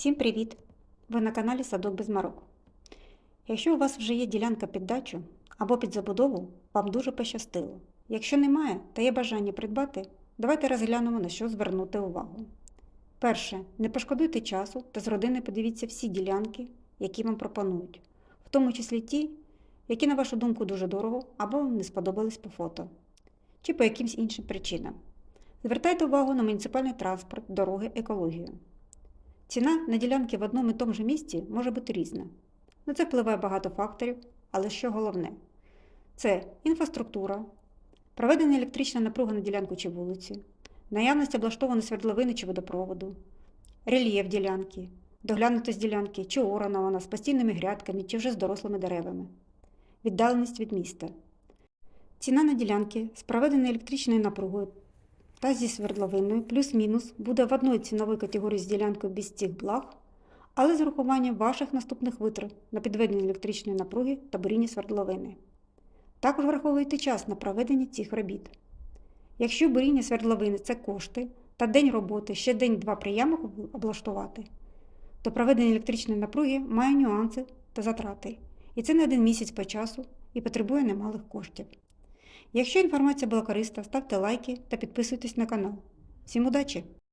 Всім привіт! Ви на каналі Садок без Марок. Якщо у вас вже є ділянка під дачу або під забудову, вам дуже пощастило. Якщо немає та є бажання придбати, давайте розглянемо на що звернути увагу. Перше, не пошкодуйте часу та з родини подивіться всі ділянки, які вам пропонують, в тому числі ті, які, на вашу думку, дуже дорого або вам не сподобались по фото, чи по якимсь іншим причинам. Звертайте увагу на муніципальний транспорт, дороги, екологію. Ціна на ділянки в одному і тому ж місці може бути різна. На це впливає багато факторів, але що головне? Це інфраструктура, проведення електрична напруга на ділянку чи вулиці, наявність облаштованої свердловини чи водопроводу, рельєф ділянки, доглянутість ділянки, чи орана вона з постійними грядками, чи вже з дорослими деревами, віддаленість від міста. Ціна на ділянки з проведеною електричною напругою та зі свердловиною плюс-мінус буде в одній ціновій категорії з ділянкою без цих благ, але з урахуванням ваших наступних витрат на підведення електричної напруги та буріння свердловини. Також враховуйте час на проведення цих робіт. Якщо буріння свердловини це кошти та день роботи ще день-два приямок облаштувати, то проведення електричної напруги має нюанси та затрати, і це не один місяць по часу і потребує немалих коштів. Якщо інформація була корисна, ставте лайки та підписуйтесь на канал. Всім удачі!